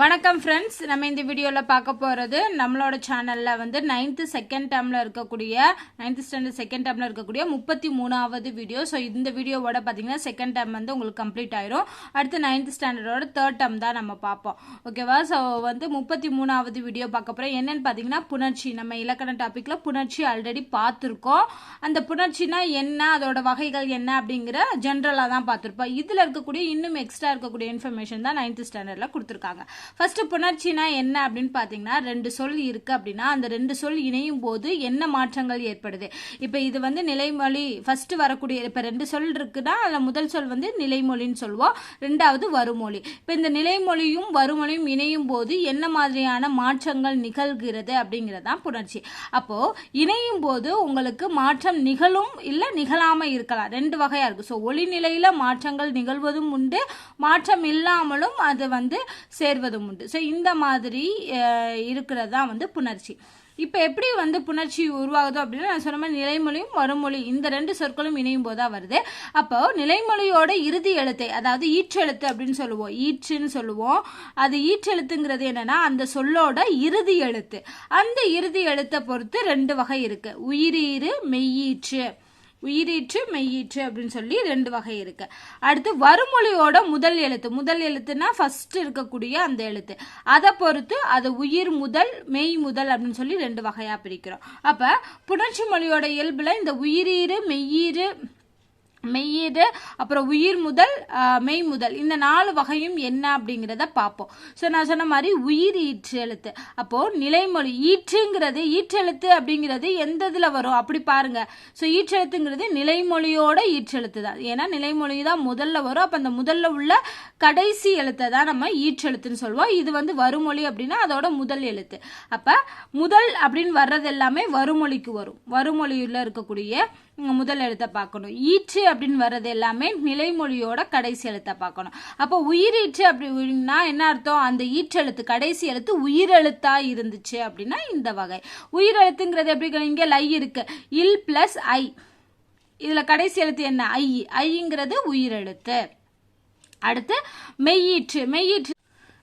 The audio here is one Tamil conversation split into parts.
வணக்கம் ஃப்ரெண்ட்ஸ் நம்ம இந்த வீடியோவில் பார்க்க போகிறது நம்மளோட சேனலில் வந்து நைன்த்து செகண்ட் டேர்மில் இருக்கக்கூடிய நைன்த்து ஸ்டாண்டர்ட் செகண்ட் டேர்மில் இருக்கக்கூடிய முப்பத்தி மூணாவது வீடியோ ஸோ இந்த வீடியோவோட பார்த்தீங்கன்னா செகண்ட் டேர்ம் வந்து உங்களுக்கு கம்ப்ளீட் ஆயிரும். அடுத்து நைன்த் ஸ்டாண்டர்டோட தேர்ட் டேர்ம் தான் நம்ம பார்ப்போம். ஓகேவா ஸோ வந்து முப்பத்தி மூணாவது வீடியோ பார்க்க போகிறோம் என்னென்னு பார்த்தீங்கன்னா புணர்ச்சி. நம்ம இலக்கண டாப்பிக்கில் புணர்ச்சி ஆல்ரெடி பார்த்துருக்கோம். அந்த புணர்ச்சினா என்ன? அதோட வகைகள் என்ன? அப்படிங்கிற ஜென்ரலாக தான் பார்த்துருப்போம். இதில் இருக்கக்கூடிய இன்னும் எக்ஸ்ட்ரா இருக்கக்கூடிய இன்ஃபர்மேஷன் தான் நைன்த் ஸ்டாண்டர்டில் கொடுத்துருக்காங்க. ஃபர்ஸ்ட் புணர்ச்சினா என்ன அப்படின்னு பார்த்தீங்கன்னா ரெண்டு சொல் இருக்கு அப்படின்னா அந்த ரெண்டு சொல் இணையும் போது என்ன மாற்றங்கள் ஏற்படுது? இப்போ இது வந்து நிலைமொழி ஃபர்ஸ்ட் வரக்கூடிய இப்போ ரெண்டு சொல் இருக்குன்னா அதில் முதல் சொல் வந்து நிலைமொழின்னு சொல்லுவோம். ரெண்டாவது வருமொழி. இப்போ இந்த நிலைமொழியும் வருமொழியும் இணையும் போது என்ன மாதிரியான மாற்றங்கள் நிகழ்கிறது அப்படிங்கிறது தான் புணர்ச்சி. அப்போ இணையும் போது உங்களுக்கு மாற்றம் நிகழும் இல்லை நிகழாம இருக்கலாம். ரெண்டு வகையா இருக்கு. ஸோ ஒளிநிலையில் மாற்றங்கள் நிகழ்வதும் உண்டு. மாற்றம் இல்லாமலும் அது வந்து சேர்வதும் உண்டு. ஸோ இந்த மாதிரி இருக்கிறது தான் வந்து புணர்ச்சி. இப்போ எப்படி வந்து புணர்ச்சி உருவாகுதோ அப்படின்னா நான் சொன்ன மாதிரி நிலைமொழியும் மறுமொழி இந்த ரெண்டு சொற்களும் இணையும் போது தான் வருது. அப்போ நிலைமொழியோட இறுதி எழுத்தை அதாவது ஈற்றெழுத்து அப்படின்னு சொல்லுவோம். ஈற்றுன்னு சொல்லுவோம். அது ஈற்றெழுத்துங்கிறது என்னன்னா அந்த சொல்லோட இறுதி எழுத்து. அந்த இறுதி எழுத்தை பொறுத்து ரெண்டு வகை இருக்கு. உயிரீறு மெய்யீற்று. உயிரீற்று மெய்யீற்று அப்படின்னு சொல்லி ரெண்டு வகை இருக்கு. அடுத்து வருமொழியோட முதல் எழுத்து. முதல் எழுத்துனா ஃபர்ஸ்ட் இருக்கக்கூடிய அந்த எழுத்து. அதை பொறுத்து அது உயிர் முதல் மெய் முதல் அப்படின்னு சொல்லி ரெண்டு வகையாக பிரிக்கிறோம். அப்போ புணர்ச்சி மொழியோட இயல்பில் இந்த உயிரீறு மெய்யீறு மெய்யீடு அப்புறம் உயிர் முதல் மெய் முதல். இந்த நாலு வகையும் என்ன அப்படிங்கிறத பார்ப்போம். ஸோ நான் சொன்ன மாதிரி உயிர் ஈற்று எழுத்து. அப்போது நிலைமொழி ஈற்றுங்கிறது ஈற்றெழுத்து அப்படிங்கிறது எந்த இதில் வரும்? அப்படி பாருங்க. ஸோ ஈற்றெழுத்துங்கிறது நிலைமொழியோட ஈற்றெழுத்து தான். ஏன்னா நிலைமொழி தான் முதல்ல வரும். அப்போ அந்த முதல்ல உள்ள கடைசி எழுத்தை தான் நம்ம ஈற்றெழுத்துன்னு சொல்லுவோம் இது வந்து வருமொழி அப்படின்னா அதோட முதல் எழுத்து. அப்போ முதல் அப்படின்னு வர்றது எல்லாமே வருமொழிக்கு வரும். வருமொழியில் இருக்கக்கூடிய முதல் எழுத்தை பார்க்கணும். ஈற்று அப்படின்னு வர்றது எல்லாமே நிலைமொழியோட கடைசி எழுத்தை பார்க்கணும். அப்போ உயிரீற்று அப்படின்னா என்ன அர்த்தம்? அந்த ஈற்றெழுத்து கடைசி எழுத்து உயிரெழுத்தா இருந்துச்சு அப்படின்னா இந்த வகை. உயிரெழுத்துங்கிறது எப்படி இங்கே லை இருக்கு. இல் பிளஸ் ஐ. இதில் கடைசி எழுத்து என்ன? ஐ. ஐங்கிறது உயிரெழுத்து. அடுத்து மெய்யீற்று. மெய்யீற்று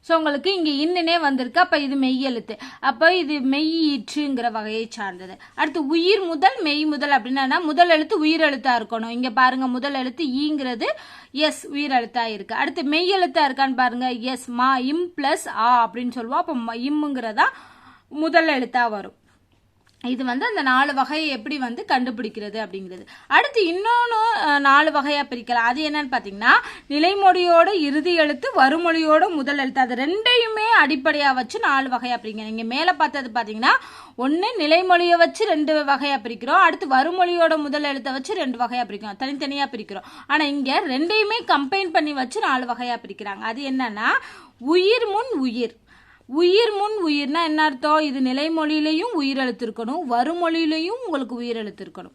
ஸோ உங்களுக்கு இங்கே இன்னனே வந்திருக்கு. அப்போ இது மெய்யெழுத்து அப்போ இது மெய்யீற்றுங்கிற வகையை சார்ந்தது. அடுத்து உயிர் முதல் மெய் முதல் அப்படின்னா முதல் எழுத்து உயிரெழுத்தாக இருக்கணும். இங்கே பாருங்கள் முதல் எழுத்து ஈங்கிறது எஸ் உயிர் எழுத்தாக இருக்குது அடுத்து மெய் எழுத்தாக இருக்கான்னு பாருங்கள் எஸ் மா இம் ப்ளஸ் ஆ அப்படின்னு சொல்லுவோம். அப்போ இம்முங்கிறதா முதல் எழுத்தாக வரும். இது வந்து அந்த நாலு வகையை எப்படி வந்து கண்டுபிடிக்கிறது அப்படிங்கிறது. அடுத்து இன்னொன்று நாலு வகையாக பிரிக்கலாம் அது என்னன்னு பார்த்தீங்கன்னா நிலைமொழியோட இறுதி எழுத்து வறுமொழியோட முதல் எழுத்து. அது ரெண்டையுமே அடிப்படையாக வச்சு நாலு வகையாக பிரிங்க. நீங்கள் மேலே பார்த்தது பார்த்தீங்கன்னா ஒன்று நிலைமொழியை வச்சு ரெண்டு வகையாக பிரிக்கிறோம். அடுத்து வறுமொழியோட முதல் எழுத்தை வச்சு ரெண்டு வகையாக பிரிக்கிறோம். தனித்தனியாக பிரிக்கிறோம். ஆனால் இங்கே ரெண்டையுமே கம்பைன் பண்ணி வச்சு நாலு வகையாக பிரிக்கிறாங்க. அது என்னன்னா உயிர் முன் உயிர். உயிர் முன் உயிர்னா என்ன அர்த்தம்? இது நிலைமொழியிலையும் உயிரெழுத்து இருக்கணும் வருமொழியிலையும் உங்களுக்கு உயிரெழுத்து இருக்கணும்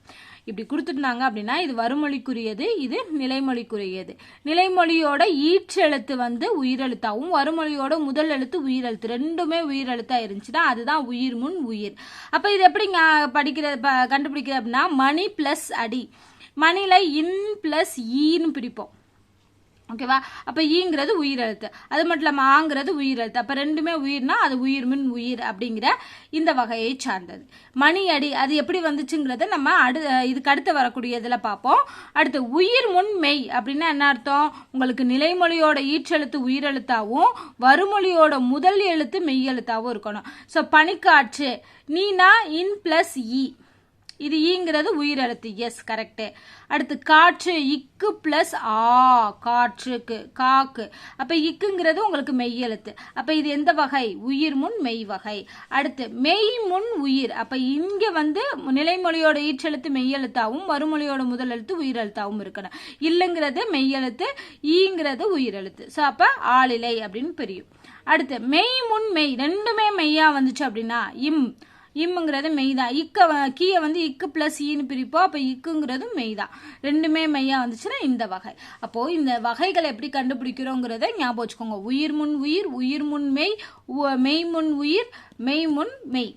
இப்படி கொடுத்துருந்தாங்க அப்படின்னா இது வருமொழிக்குரியது இது நிலைமொழிக்குரியது. நிலைமொழியோட ஈற்றெழுத்து வந்து உயிரெழுத்தாகவும் வருமொழியோட முதல் எழுத்து உயிரெழுத்து ரெண்டுமே உயிரெழுத்தாக இருந்துச்சுன்னா அதுதான் உயிர் முன் உயிர். அப்போ இது எப்படி படிக்கிறது கண்டுபிடிக்கிறது அப்படின்னா மணி பிளஸ் அடி. மணில இன் பிளஸ் ஈன்னு பிரிப்போம். ஓகேவா அப்போ ஈங்கிறது உயிரெழுத்து அது மட்டும் இல்லாமல் ஆங்கிறது உயிரெழுத்து அப்போ ரெண்டுமே உயிர்னா அது உயிர் மின் உயிர் அப்படிங்கிற இந்த வகையை சார்ந்தது. மணி அடி அது எப்படி வந்துச்சுங்கிறத நம்ம அடு இதுக்கு அடுத்து வரக்கூடிய இதில் பார்ப்போம். அடுத்து உயிர் முன் மெய் அப்படின்னா என்ன அர்த்தம்? உங்களுக்கு நிலைமொழியோட ஈற்றெழுத்து உயிரெழுத்தாகவும் வருமொழியோட முதல் எழுத்து மெய் எழுத்தாகவும் இருக்கணும். ஸோ பனிக்காற்று. நீனா இன் பிளஸ் இ. இது ஈங்கிறது உயிரெழுத்து. எஸ் கரெக்டு அடுத்து காற்று இக்கு பிளஸ் ஆ காற்றுக்கு காக்கு. அப்போ இக்குங்கிறது உங்களுக்கு மெய் எழுத்து அப்போ இது எந்த வகை? உயிர் முன் மெய் வகை. அடுத்து மெய் முன் உயிர். அப்போ இங்கே வந்து நிலைமொழியோட ஈற்றெழுத்து மெய் எழுத்தாகவும் மறுமொழியோட முதல் எழுத்து உயிரெழுத்தாகவும் இருக்கணும். இல்லைங்கிறது மெய்யெழுத்து ஈங்கிறது உயிரெழுத்து. ஸோ அப்போ ஆளிலை அப்படின்னு பிரியும். அடுத்து மெய் முன் மெய் ரெண்டுமே மெய்யா வந்துச்சு அப்படின்னா இம். இம்முங்கிறது மெய் தான் இக்க கீயை வந்து இக்கு பிளஸ் ஈன்னு பிரிப்போம். அப்போ இக்குங்கிறது மெய் தான் ரெண்டுமே மெய்யாக வந்துச்சுன்னா இந்த வகை. அப்போது இந்த வகைகளை எப்படி கண்டுபிடிக்கிறோங்கிறத ஞாபகம் வச்சுக்கோங்க. உயிர் முன் உயிர் உயிர் முன் மெய் மெய் முன் உயிர் மெய் முன் மெய்.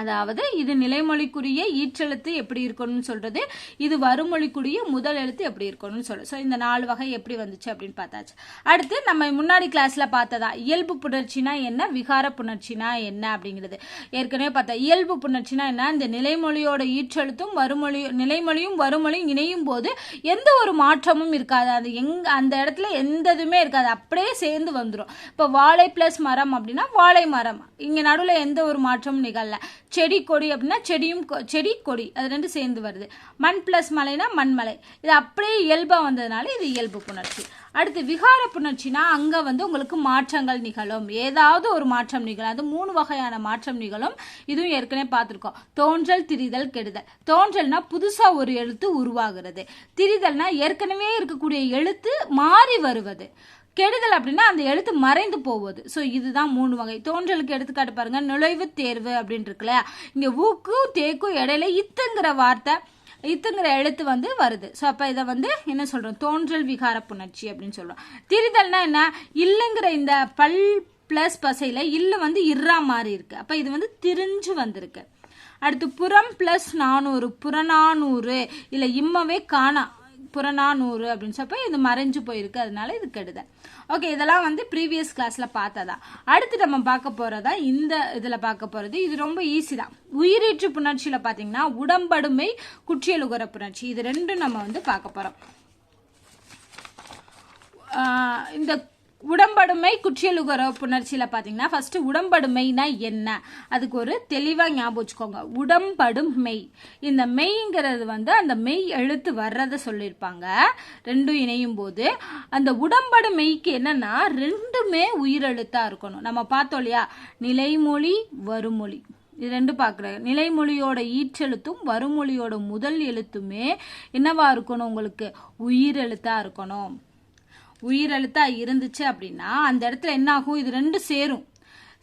அதாவது இது நிலைமொழிக்குரிய ஈற்றெழுத்து எப்படி இருக்கணும்னு சொல்றது இது வருமொழிக்குரிய முதல் எழுத்து எப்படி இருக்கணும்னு சொல்றது. ஸோ இந்த நாலு வகை எப்படி வந்துச்சு அப்படின்னு பார்த்தாச்சு. அடுத்து நம்ம முன்னாடி கிளாஸ்ல பார்த்ததா இயல்பு புணர்ச்சினா என்ன விகார புணர்ச்சினா என்ன அப்படிங்கிறது. ஏற்கனவே பார்த்தா இயல்பு புணர்ச்சினா என்ன இந்த நிலைமொழியோட ஈற்றெழுத்தும் வருமொழி நிலைமொழியும் வருமொழியும் இணையும் போது எந்த ஒரு மாற்றமும் இருக்காது. அது எங் அந்த இடத்துல எந்த இதுவுமே இருக்காது. அப்படியே சேர்ந்து வந்துடும் இப்போ வாழை பிளஸ் மரம் அப்படின்னா வாழை மரம். இங்கே நடுவில் எந்த ஒரு மாற்றமும் நிகழல. செடி கொடி அப்படின்னா செடியும் கொ- செடி கொடி. அது ரெண்டு சேர்ந்து வருது. மண் ப்ளஸ் மலைனா மண்மலை இது அப்படியே இயல்பாக வந்ததுனால இது இயல்பு புணர்ச்சி. அடுத்து விகார புணர்ச்சினா அங்கே வந்து உங்களுக்கு மாற்றங்கள் நிகழும். ஏதாவது ஒரு மாற்றம் நிகழும். அது மூணு வகையான மாற்றம் நிகழும். இதுவும் ஏற்கனவே பார்த்துருக்கோம். தோன்றல் திரிதல் கெடுதல். தோன்றல்னா புதுசாக ஒரு எழுத்து உருவாகிறது. திரிதல்னா ஏற்கனவே இருக்கக்கூடிய எழுத்து மாறி வருவது. கெடுதல் அப்படின்னா அந்த எழுத்து மறைந்து போவது. ஸோ இதுதான் மூணு வகை. தோன்றலுக்கு எடுத்துக்காட்டு பாருங்க. நுழைவு தேர்வு அப்படின்னு இருக்குல்ல. இங்கே ஊக்கும் தேக்கும் இடையில இத்துங்கிற வார்த்தை இத்துங்கிற எழுத்து வந்து வருது. ஸோ அப்போ இதை வந்து என்ன சொல்கிறோம் தோன்றல் விகார புணர்ச்சி அப்படின்னு சொல்கிறோம் திரிதல்னா என்ன? இல்லைங்கிற இந்த பல் ப்ளஸ் பசையில் இல்லை வந்து இர்ரா மாதிரி இருக்குது அப்போ இது வந்து திரிஞ்சு வந்திருக்கு. அடுத்து புறம் ப்ளஸ் நானூறு புறநானூறு இல்லை இம்மவே காணா. புறநானூறு அப்படின்னு சொல்லப்போ இது மறைஞ்சு போயிருக்கு. அதனால இது கெடுதல். ஓகே இதெல்லாம் வந்து ப்ரீவியஸ் கிளாஸில் பார்த்ததா. அடுத்து நம்ம பார்க்க போகிறதா இந்த இதில் பார்க்க போகிறது இது ரொம்ப ஈஸி தான். உயிரீற்று புணர்ச்சியில் பார்த்தீங்கன்னா உடம்படுமை குற்றியலுகர புணர்ச்சி. இது ரெண்டும் நம்ம வந்து பார்க்க போகிறோம் இந்த உடம்படுமை குற்றியலுகர புணர்ச்சியில் பார்த்தீங்கன்னா ஃபஸ்ட்டு உடம்படுமைனா என்ன? அதுக்கு ஒரு தெளிவாக ஞாபகம் வச்சுக்கோங்க. உடம்படும் மெய். இந்த மெய்ங்கிறது வந்து அந்த மெய் எழுத்து வர்றதை சொல்லியிருப்பாங்க. ரெண்டும் இணையும் போது அந்த உடம்படு மெய்க்கு என்னன்னா ரெண்டுமே உயிரெழுத்தாக இருக்கணும். நம்ம பார்த்தோம் இல்லையா? நிலைமொழி வருமொழி. இது ரெண்டு பார்க்குறேன். நிலைமொழியோட ஈற்றெழுத்தும் வருமொழியோட முதல் எழுத்துமே என்னவா இருக்கணும் உங்களுக்கு? உயிரெழுத்தாக இருக்கணும். உயிரெழுத்தா இருந்துச்சு அப்படின்னா அந்த இடத்துல என்ன ஆகும் இது ரெண்டு சேரும்.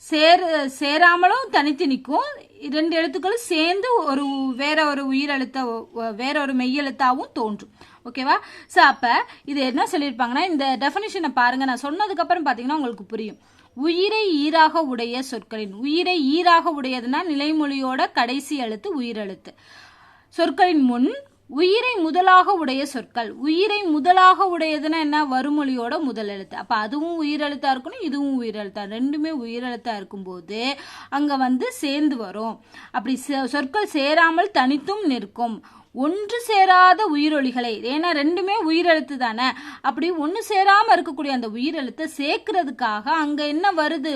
சேர் சேராமலும் தனித்து நிற்கும். ரெண்டு எழுத்துக்களும் சேர்ந்து ஒரு வேற ஒரு உயிரெழுத்த வேற ஒரு மெய்யெழுத்தாகவும் தோன்றும். ஓகேவா? ஸோ அப்போ இது என்ன சொல்லியிருப்பாங்கன்னா இந்த டெஃபினிஷனை பாருங்கள் நான் சொன்னதுக்கப்புறம் பார்த்தீங்கன்னா உங்களுக்கு புரியும். உயிரை ஈராக உடைய சொற்களின் உயிரை ஈராக உடையதுன்னா நிலைமொழியோட கடைசி எழுத்து உயிரெழுத்து. சொற்களின் முன் உயிரை முதலாக உடைய சொற்கள். உயிரை முதலாக உடையதுன்னா என்ன? வறுமொழியோட முதல் எழுத்து. அப்போ அதுவும் உயிரெழுத்தா இருக்கணும் இதுவும் உயிரெழுத்தா. ரெண்டுமே உயிரெழுத்தா இருக்கும்போது அங்கே வந்து சேர்ந்து வரும். அப்படி சொற்கள் சேராமல் தனித்தும் நிற்கும். ஒன்று சேராத உயிரொலிகளை ஏன்னா ரெண்டுமே உயிரெழுத்து தானே. அப்படி ஒன்று சேராமல் இருக்கக்கூடிய அந்த உயிரெழுத்தை சேர்க்கறதுக்காக அங்கே என்ன வருது?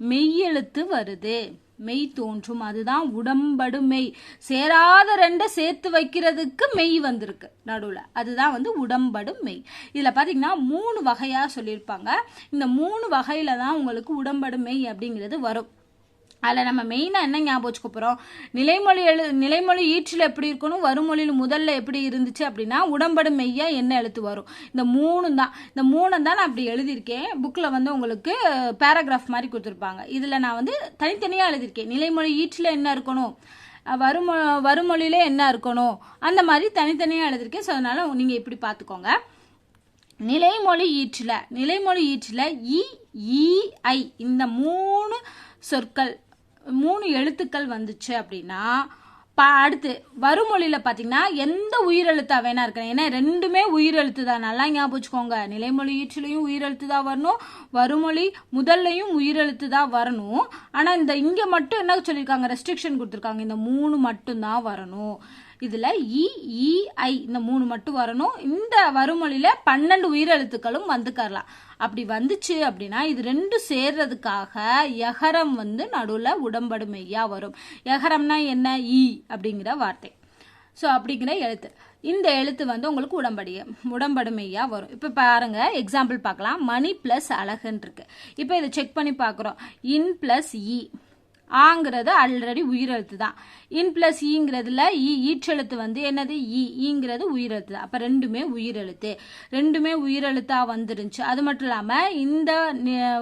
மெய்யெழுத்து வருது. மெய் தோன்றும். அதுதான் உடம்படு மெய். சேராத ரெண்டை சேர்த்து வைக்கிறதுக்கு மெய் வந்திருக்கு நடுவில். அதுதான் வந்து உடம்படு மெய். இதில் பார்த்தீங்கன்னா மூணு வகையாக சொல்லியிருப்பாங்க. இந்த மூணு வகையில் தான் உங்களுக்கு உடம்படு மெய் அப்படிங்கிறது வரும். அதில் நம்ம மெயினாக என்ன ஞாபகம் வச்சுக்க போகிறோம் நிலைமொழி எழு நிலைமொழி ஈற்றில் எப்படி இருக்கணும் வருமொழியில் முதல்ல எப்படி இருந்துச்சு அப்படின்னா உடம்படு மெய்யாக என்ன எழுத்து வரும்? இந்த மூணு தான். இந்த மூணு தான் நான் அப்படி எழுதியிருக்கேன். புக்கில் வந்து உங்களுக்கு பேராகிராஃப் மாதிரி கொடுத்துருப்பாங்க. இதில் நான் வந்து தனித்தனியாக எழுதியிருக்கேன். நிலைமொழி ஈற்றில் என்ன இருக்கணும்? வருமொ வருமொழியில் என்ன இருக்கணும்? அந்த மாதிரி தனித்தனியாக எழுதியிருக்கேன். ஸோ அதனால் நீங்கள் இப்படி பார்த்துக்கோங்க. நிலைமொழி ஈற்றில் நிலைமொழி ஈற்றில் இ இந்த மூணு சொற்கள் மூணு எழுத்துக்கள் வந்துச்சு அப்படின்னா ப அடுத்து வருமொழியில் பார்த்தீங்கன்னா எந்த உயிரெழுத்தா வேணா இருக்கணும் ஏன்னா ரெண்டுமே உயிரெழுத்து தான். நல்லா ஞாபகம் வச்சுக்கோங்க. நிலைமொழி ஈற்றிலையும் உயிரெழுத்து தான் வரணும். வருமொழி முதல்லையும் உயிரெழுத்து தான் வரணும். ஆனால் இந்த இங்கே மட்டும் என்ன சொல்லியிருக்காங்க ரெஸ்ட்ரிக்ஷன் கொடுத்துருக்காங்க. இந்த மூணு மட்டும்தான் வரணும். இதில் இ இந்த மூணு மட்டும் வரணும். இந்த வருமொழியில் பன்னெண்டு உயிரெழுத்துக்களும் வந்துக்கரலாம் அப்படி வந்துச்சு அப்படின்னா இது ரெண்டு சேர்றதுக்காக எகரம் வந்து நடுவில் உடம்படுமையாக வரும். எகரம்னா என்ன? ஈ அப்படிங்கிற வார்த்தை. ஸோ அப்படிங்கிற எழுத்து. இந்த எழுத்து வந்து உங்களுக்கு உடம்படிய உடம்படுமையாக வரும். இப்போ பாருங்க எக்ஸாம்பிள் பார்க்கலாம். மணி ப்ளஸ் அழகுன்னு இருக்கு இப்போ இதை செக் பண்ணி பார்க்குறோம். இன் ப்ளஸ் இ. ஆங்கிறது ஆல்ரெடி உயிரெழுத்து தான் இன் பிளஸ் ஈங்கிறதுல ஈ e, ஈற்றெழுத்து வந்து என்னது? E, ஈ ஈங்கிறது உயிரெழுத்து. தான் அப்போ ரெண்டுமே உயிரெழுத்து. ரெண்டுமே உயிரெழுத்தாக வந்துருந்துச்சு. அது மட்டும் இல்லாமல் இந்த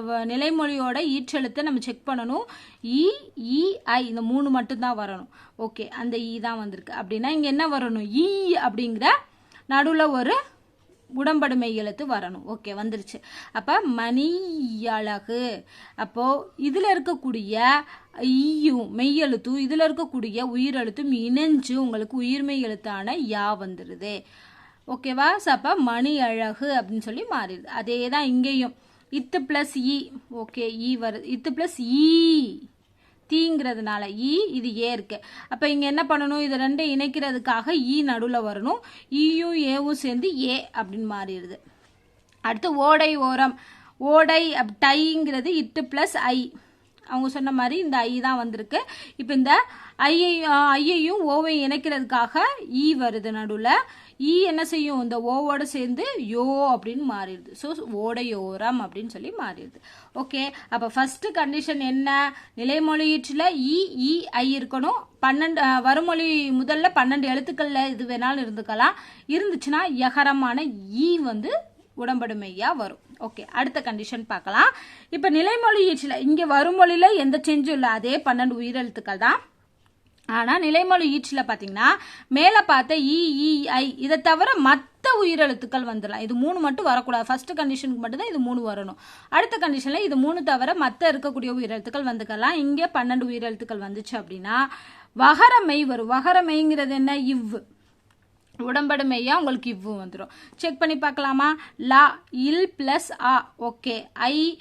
வ- நிலைமொழியோட ஈற்றெழுத்தை நம்ம செக் பண்ணணும். இ இ ஐ இந்த மூணு மட்டும்தான் வரணும். ஓகே அந்த ஈ தான் வந்திருக்கு. அப்படின்னா இங்கே என்ன வரணும்? ஈ அப்படிங்கிற நடுவில் ஒரு உடம்படு மெய் எழுத்து வரணும். ஓகே வந்துருச்சு. அப்போ மணியழகு. அப்போது இதில் இருக்கக்கூடிய ஈயும் மெய்யெழுத்தும் இதில் இருக்கக்கூடிய உயிரெழுத்தும் இணைஞ்சு உங்களுக்கு உயிர்மெய் எழுத்தான யா வந்துடுது ஓகேவா ஸோ அப்போ மணி அழகு அப்படின்னு சொல்லி மாறிடுது. அதே தான் இங்கேயும். இத்து ப்ளஸ் இ ஓகே இ வருது இத்து ப்ளஸ் ஈ e. தீங்கிறதுனால ஈ இது ஏ இருக்கு. அப்போ இங்கே என்ன பண்ணணும்? இது ரெண்டும் இணைக்கிறதுக்காக ஈ நடுவில் வரணும். ஈயும் ஏவும் சேர்ந்து ஏ அப்படின்னு மாறிடுது. அடுத்து ஓடை ஓரம். ஓடை அப் டைங்கிறது இட்டு ப்ளஸ் ஐ. அவங்க சொன்ன மாதிரி இந்த ஐ தான் வந்திருக்கு. இப்போ இந்த ஐயையும் ஐயையும் ஓவையும் இணைக்கிறதுக்காக ஈ வருது நடுவில். ஈ என்ன செய்யும்? இந்த ஓவோட சேர்ந்து யோ அப்படின்னு மாறிடுது. ஸோ ஓடையோரம் அப்படின்னு சொல்லி மாறிடுது. ஓகே அப்போ ஃபஸ்ட்டு கண்டிஷன் என்ன? நிலைமொழியீற்றில் இ இ ஐ இருக்கணும். பன்னெண்டு வருமொழி முதல்ல பன்னெண்டு எழுத்துக்களில் இது வேணாலும் இருந்துக்கலாம். இருந்துச்சுன்னா யகரமான ஈ வந்து உடம்படுமையாக வரும். ஓகே அடுத்த கண்டிஷன் பார்க்கலாம். இப்போ நிலைமொழி இங்கே வருமொழியில் எந்த சேஞ்சும் இல்லை. அதே பன்னெண்டு உயிரெழுத்துக்கள் தான் ஆனால் நிலைமொழி ஈச்சில் பார்த்தீங்கன்னா மேலே பார்த்த இஇஐ இதை தவிர மற்ற உயிரெழுத்துக்கள் வந்துடலாம். இது மூணு மட்டும் வரக்கூடாது. ஃபஸ்ட்டு கண்டிஷனுக்கு மட்டும்தான் இது மூணு வரணும். அடுத்த கண்டிஷனில் இது மூணு தவிர மற்ற இருக்கக்கூடிய உயிரெழுத்துக்கள் வந்துக்கலாம். இங்கே பன்னெண்டு உயிரெழுத்துக்கள் வந்துச்சு அப்படின்னா வகரமெய் வரும். வகரமெய்ங்கிறது என்ன? இவ். உடம்படுமையா உங்களுக்கு இவ்வு வந்துடும் செக் பண்ணி பார்க்கலாமா? லா இல் ப்ளஸ் ஆ ஓகே ஐ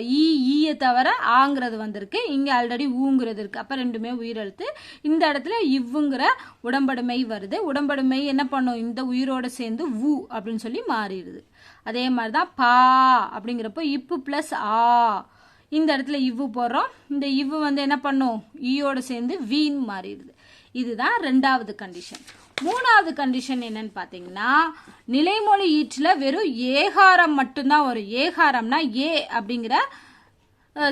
ஈ ஈயை தவிர ஆங்கிறது வந்திருக்கு. இங்கே ஆல்ரெடி ஊங்கிறது இருக்குது அப்போ ரெண்டுமே உயிரெழுத்து இந்த இடத்துல இவ்வுங்கிற உடம்படுமை வருது. உடம்படுமை என்ன பண்ணும்? இந்த உயிரோடு சேர்ந்து ஊ அப்படின்னு சொல்லி மாறிடுது. அதே மாதிரி தான் பா அப்படிங்கிறப்போ இப்பு ப்ளஸ் ஆ. இந்த இடத்துல இவ்வு போடுறோம். இந்த இவ்வு வந்து என்ன பண்ணும்? ஈயோடு சேர்ந்து வீன் மாறிடுது. இதுதான் ரெண்டாவது கண்டிஷன் மூணாவது கண்டிஷன் என்னன்னு பார்த்தீங்கன்னா நிலைமொழி ஈற்றில் வெறும் ஏகாரம் மட்டும்தான் வரும். ஏகாரம்னா ஏ அப்படிங்கிற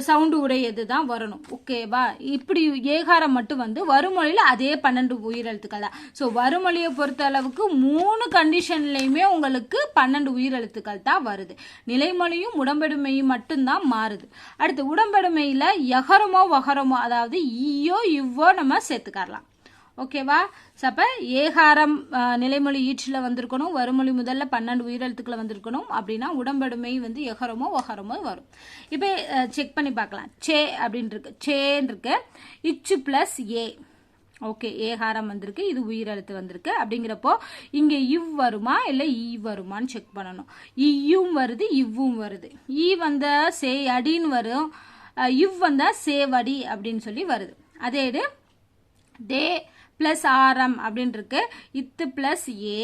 சவுண்டு உடையது தான் வரணும். ஓகேவா இப்படி ஏகாரம் மட்டும் வந்து வருமொழியில் அதே பன்னெண்டு உயிரெழுத்துக்கள் தான் ஸோ வருமொழியை பொறுத்த அளவுக்கு மூணு கண்டிஷன்லையுமே உங்களுக்கு பன்னெண்டு உயிரெழுத்துக்கள் தான் வருது. நிலைமொழியும் உடம்பெடுமையும் மட்டும்தான் மாறுது. அடுத்து உடம்பெடுமையில் எகரமோ வகரமோ அதாவது ஈயோ இவ்வோ நம்ம சேர்த்துக்கரலாம். ஓகேவா? ஸோ அப்போ ஏகாரம் நிலைமொழி ஈற்றில் வந்திருக்கணும் வருமொழி முதல்ல பன்னெண்டு உயிரெழுத்துக்களை வந்திருக்கணும் அப்படின்னா உடம்படுமை வந்து எகரமோ ஒகரமோ வரும். இப்போ செக் பண்ணி பார்க்கலாம். சே அப்படின்ருக்கு. சேன்னு இருக்கு இச்சு ப்ளஸ் ஏ. ஓகே ஏகாரம் வந்திருக்கு இது உயிரெழுத்து வந்திருக்கு. அப்படிங்கிறப்போ இங்கே இவ் வருமா இல்லை ஈ வருமான்னு செக் பண்ணணும். ஈயும் வருது இவ்வும் வருது. ஈ வந்த சே அடின்னு வரும். இவ் வந்தால் சேவடி அப்படின்னு சொல்லி வருது. அதே இது தே ப்ளஸ் ஆரம் அப்படின்ட்டுருக்கு இத்து ப்ளஸ் ஏ.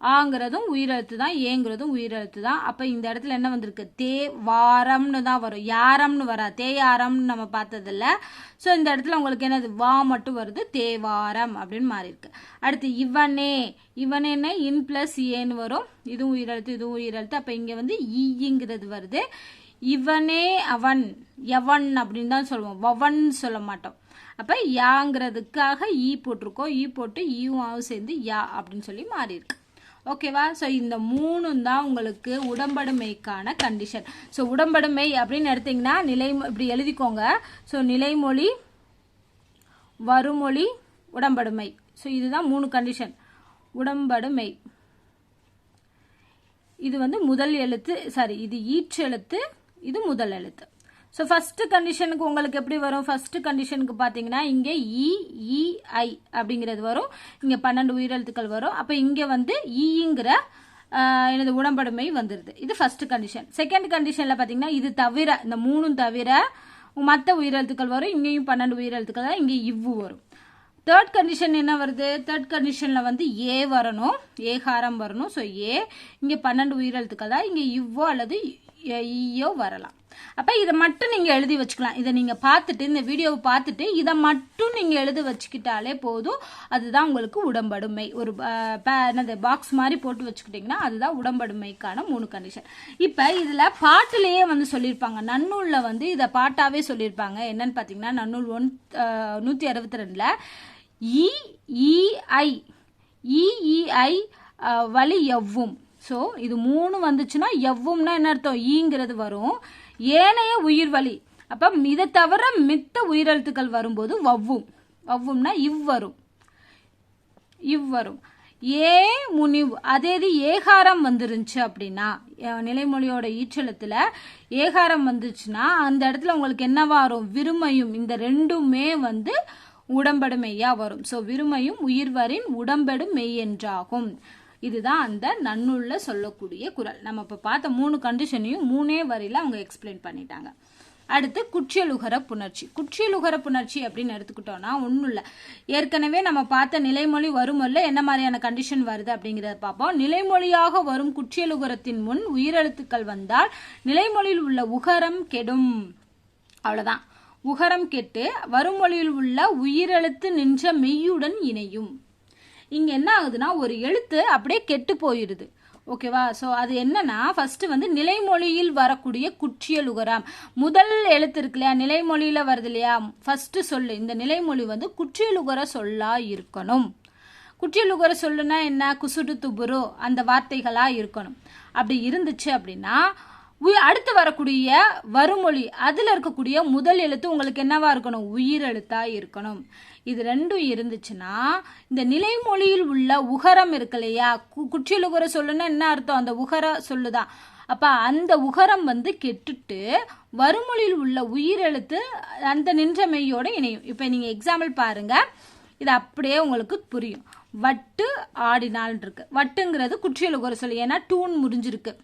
ஆங்கிறதும் உயிரெழுத்து தான் ஏங்கிறதும் உயிரெழுத்து தான். அப்போ இந்த இடத்துல என்ன வந்திருக்கு? தே வாரம்னு தான் வரும். யாரம்னு வரா தேயாரம்னு நம்ம பார்த்ததில்ல. ஸோ இந்த இடத்துல உங்களுக்கு என்னது? வா மட்டும் வருது. தேவாரம் அப்படின்னு மாறி இருக்கு அடுத்து இவனே. இவனேன்னா இன் ப்ளஸ் ஏன்னு வரும். இதுவும் உயிரெழுத்து இதுவும் உயிரெழுத்து. அப்போ இங்கே வந்து ஈங்கிறது வருது. இவனே அவன் எவன் அப்படின்னு தான் சொல்லுவோம். வவன் சொல்ல மாட்டோம். அப்போ யாங்கிறதுக்காக ஈ போட்டிருக்கோம். ஈ போட்டு ஈவும் சேர்ந்து யா அப்படின்னு சொல்லி மாறியிருக்கு. ஓகேவா? ஸோ இந்த மூணும் தான் உங்களுக்கு உடம்படுமைக்கான கண்டிஷன் ஸோ உடம்படுமை அப்படின்னு எடுத்தீங்கன்னா நிலை இப்படி எழுதிக்கோங்க. ஸோ நிலைமொழி வருமொழி உடம்படுமை. ஸோ இதுதான் மூணு கண்டிஷன் உடம்படுமை. இது வந்து முதல் எழுத்து சாரி இது ஈற்று எழுத்து இது முதல் எழுத்து. ஸோ ஃபஸ்ட்டு கண்டிஷனுக்கு உங்களுக்கு எப்படி வரும்? ஃபஸ்ட்டு கண்டிஷனுக்கு பார்த்தீங்கன்னா இங்கே e, e, இஇஐ அப்படிங்கிறது வரும். இங்கே பன்னெண்டு உயிரெழுத்துக்கள் வரும். அப்போ இங்கே வந்து e இங்கிற எனது உடம்படுமை வந்துடுது இது ஃபஸ்ட்டு கண்டிஷன் செகண்ட் கண்டிஷனில் பார்த்தீங்கன்னா இது தவிர இந்த மூணும் தவிர மற்ற உயிரெழுத்துக்கள் வரும். இங்கேயும் பன்னெண்டு உயிரெழுத்துக்கள் தான் இங்கே இவ்வு வரும். தேர்ட் கண்டிஷன் என்ன வருது? தேர்ட் கண்டிஷனில் வந்து ஏ வரணும். ஏகாரம் வரணும். ஸோ ஏ இங்கே பன்னெண்டு உயிரெழுத்துக்கள் தான் இங்கே இவ்வோ அல்லது ஐயோ வரலாம். அப்போ இதை மட்டும் நீங்கள் எழுதி வச்சுக்கலாம். இதை நீங்கள் பார்த்துட்டு இந்த வீடியோவை பார்த்துட்டு இதை மட்டும் நீங்கள் எழுதி வச்சுக்கிட்டாலே போதும். அதுதான் உங்களுக்கு உடம்படுமை. ஒரு என்னது பாக்ஸ் மாதிரி போட்டு வச்சுக்கிட்டிங்கன்னா அதுதான் உடம்படுமைக்கான மூணு கண்டிஷன் இப்போ இதில் பாட்டுலேயே வந்து சொல்லியிருப்பாங்க. நன்னூலில் வந்து இதை பாட்டாகவே சொல்லியிருப்பாங்க. என்னன்னு பார்த்தீங்கன்னா நன்னூல் ஒன் நூற்றி அறுபத்தி ரெண்டில் இஇஐ இஇஐ வழி எவ்வும். ஸோ இது மூணு வந்துச்சுன்னா எவ்வும்னா என்ன அர்த்தம்? ஈங்கிறது வரும். ஏனைய உயிர் வலி. அப்போ இதை தவிர மித்த உயிரெழுத்துக்கள் வரும்போது வவ்வும். வவ்வும்னா இவ் வரும். இவ் வரும். ஏ முனிவு. அதே இது ஏகாரம் வந்துருந்துச்சு அப்படின்னா நிலைமொழியோட ஈச்சலத்தில் ஏகாரம் வந்துச்சுன்னா அந்த இடத்துல உங்களுக்கு என்னவா வரும்? விருமையும். இந்த ரெண்டுமே வந்து உடம்படு மெய்யா வரும். ஸோ விருமையும் உயிர்வரின் உடம்படு மெய் என்றாகும். இதுதான் அந்த நன்னுள்ள சொல்லக்கூடிய குரல். நம்ம இப்போ பார்த்த மூணு கண்டிஷனையும் மூணே வரியில் அவங்க எக்ஸ்பிளைன் பண்ணிட்டாங்க. அடுத்து குற்றியலுகர புணர்ச்சி. குற்றியலுகர புணர்ச்சி அப்படின்னு எடுத்துக்கிட்டோம்னா ஒன்றும் இல்லை ஏற்கனவே நம்ம பார்த்த நிலைமொழி வருமல்ல என்ன மாதிரியான கண்டிஷன் வருது அப்படிங்கிறத பார்ப்போம். நிலைமொழியாக வரும் குற்றியலுகரத்தின் முன் உயிரெழுத்துக்கள் வந்தால் நிலைமொழியில் உள்ள உகரம் கெடும். அவ்வளோதான் உகரம் கெட்டு வருமொழியில் உள்ள உயிரெழுத்து நின்ற மெய்யுடன் இணையும். இங்கே என்ன ஆகுதுன்னா ஒரு எழுத்து அப்படியே கெட்டு போயிடுது ஓகேவா ஸோ அது என்னன்னா ஃபஸ்ட்டு வந்து நிலைமொழியில் வரக்கூடிய குற்றியல் உகரம். முதல் எழுத்து இருக்கு இல்லையா? நிலைமொழியில் வருது இல்லையா? ஃபஸ்ட்டு சொல்லு. இந்த நிலைமொழி வந்து குற்றியல் உகர இருக்கணும். குற்றியல் உகர சொல்லுனா என்ன? குசுடு துபுரு அந்த வார்த்தைகளாக இருக்கணும். அப்படி இருந்துச்சு அப்படின்னா அடுத்து வரக்கூடிய வருமொழி அதில் இருக்கக்கூடிய முதல் எழுத்து உங்களுக்கு என்னவா இருக்கணும்? உயிரெழுத்தாக இருக்கணும். இது ரெண்டும் இருந்துச்சுன்னா இந்த நிலைமொழியில் உள்ள உகரம் இருக்கு இல்லையா? கு- குற்றியல் சொல்லுன்னா என்ன அர்த்தம்? அந்த உகர சொல்லுதான் அப்போ அந்த உகரம் வந்து கெட்டுட்டு வருமொழியில் உள்ள உயிரெழுத்து அந்த நின்ற மெய்யோடு இணையும். இப்போ நீங்கள் எக்ஸாம்பிள் பாருங்கள் இது அப்படியே உங்களுக்கு புரியும். வட்டு ஆடினாள் இருக்கு வட்டுங்கிறது குற்றியல் சொல்லு ஏன்னா டூன் முடிஞ்சிருக்கு.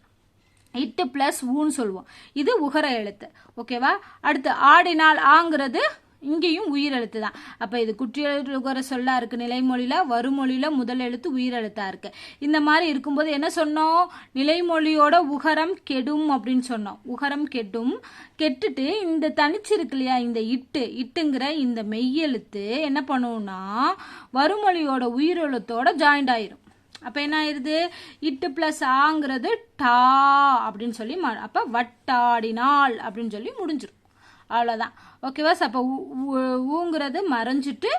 இட்டு பிளஸ் ஊன்னு சொல்லுவோம். இது உகர எழுத்து. ஓகேவா அடுத்து ஆடினால் ஆங்கிறது இங்கேயும் உயிரெழுத்து தான். அப்போ இது குற்றியலுகர சொல்லா இருக்குது நிலைமொழியில் வருமொழியில் முதல் எழுத்து உயிரெழுத்தாக இருக்குது இந்த மாதிரி இருக்கும்போது என்ன சொன்னோம்? நிலைமொழியோட உகரம் கெடும் அப்படின்னு சொன்னோம். உகரம் கெடும். கெட்டுட்டு இந்த தனிச்சிருக்கு இல்லையா இந்த இட்டு இட்டுங்கிற இந்த மெய்யெழுத்து என்ன பண்ணுவோம்னா வருமொழியோட உயிரெழுத்தோட ஜாயிண்ட் ஆயிரும். அப்போ என்ன ஆயிருது? இட்டு பிளஸ் ஆங்கிறது டா அப்படின்னு சொல்லி அப்போ அப்ப வட்டாடினாள் அப்படின்னு சொல்லி முடிஞ்சிரும். அவ்வளோதான் ஓகேவா அப்போ ஊங்கிறது மறைஞ்சிட்டு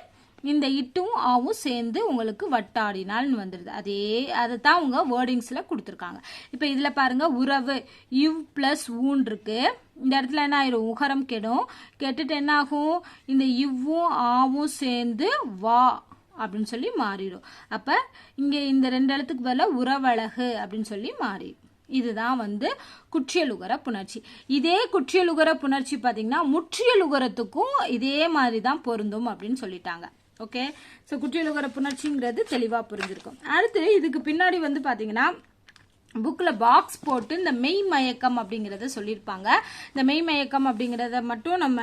இந்த இட்டும் ஆவும் சேர்ந்து உங்களுக்கு வட்டாடினால்னு வந்துடுது அதே அதை தான் உங்க வேர்டிங்ஸில் கொடுத்துருக்காங்க. இப்போ இதில் பாருங்க உறவு இவ் ப்ளஸ் ஊன் இருக்கு. இந்த இடத்துல என்ன ஆயிரும்? உகரம் கெடும். கெட்டுட்டு என்ன ஆகும்? இந்த இவ்வும் ஆவும் சேர்ந்து வா அப்படின்னு சொல்லி மாறிடும். அப்போ இங்கே இந்த ரெண்டு எழுத்துக்கு பதிலாக உறவழகு அப்படின்னு சொல்லி மாறிடும். இதுதான் வந்து குற்றியலுகர புணர்ச்சி. இதே குற்றியலுகர புணர்ச்சி பார்த்தீங்கன்னா முற்றியலுகரத்துக்கும் இதே மாதிரி தான் பொருந்தும் அப்படின்னு சொல்லிட்டாங்க. ஓகே? ஸோ குற்றியலுகர புணர்ச்சிங்கிறது தெளிவாக புரிஞ்சிருக்கும். அடுத்து இதுக்கு பின்னாடி வந்து பார்த்தீங்கன்னா புக்கில் பாக்ஸ் போட்டு இந்த மெய் மயக்கம் அப்படிங்கிறத சொல்லியிருப்பாங்க. இந்த மெய் மயக்கம் அப்படிங்கிறத மட்டும் நம்ம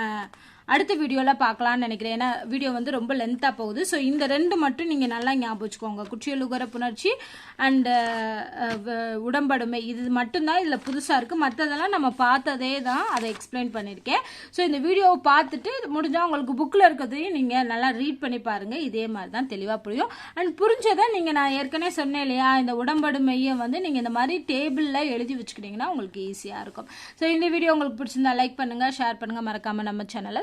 அடுத்த வீடியோவில் பார்க்கலாம்னு நினைக்கிறேன். ஏன்னா வீடியோ வந்து ரொம்ப லென்த்தாக போகுது. ஸோ இந்த ரெண்டு மட்டும் நீங்கள் நல்லா ஞாபகம் வச்சுக்கோங்க. குற்றியலுகர புணர்ச்சி அண்டு உடம்படுமை. இது மட்டும்தான் இதில் புதுசாக இருக்குது மற்றதெல்லாம் நம்ம பார்த்ததே தான் அதை எக்ஸ்பிளைன் பண்ணியிருக்கேன். ஸோ இந்த வீடியோவை பார்த்துட்டு முடிஞ்சால் உங்களுக்கு புக்கில் இருக்கிறதையும் நீங்கள் நல்லா ரீட் பண்ணி பாருங்கள் இதே மாதிரி தான் தெளிவாக புரியும். அண்ட் புரிஞ்சதை நீங்கள் நான் ஏற்கனவே சொன்னேன் இல்லையா? இந்த உடம்படுமையை வந்து நீங்கள் இந்த மாதிரி டேபிளில் எழுதி வச்சுக்கிட்டிங்கன்னா உங்களுக்கு ஈஸியாக இருக்கும். ஸோ இந்த வீடியோ உங்களுக்கு பிடிச்சிருந்தா லைக் பண்ணுங்கள் ஷேர் பண்ணுங்கள் மறக்காமல் நம்ம சேனலை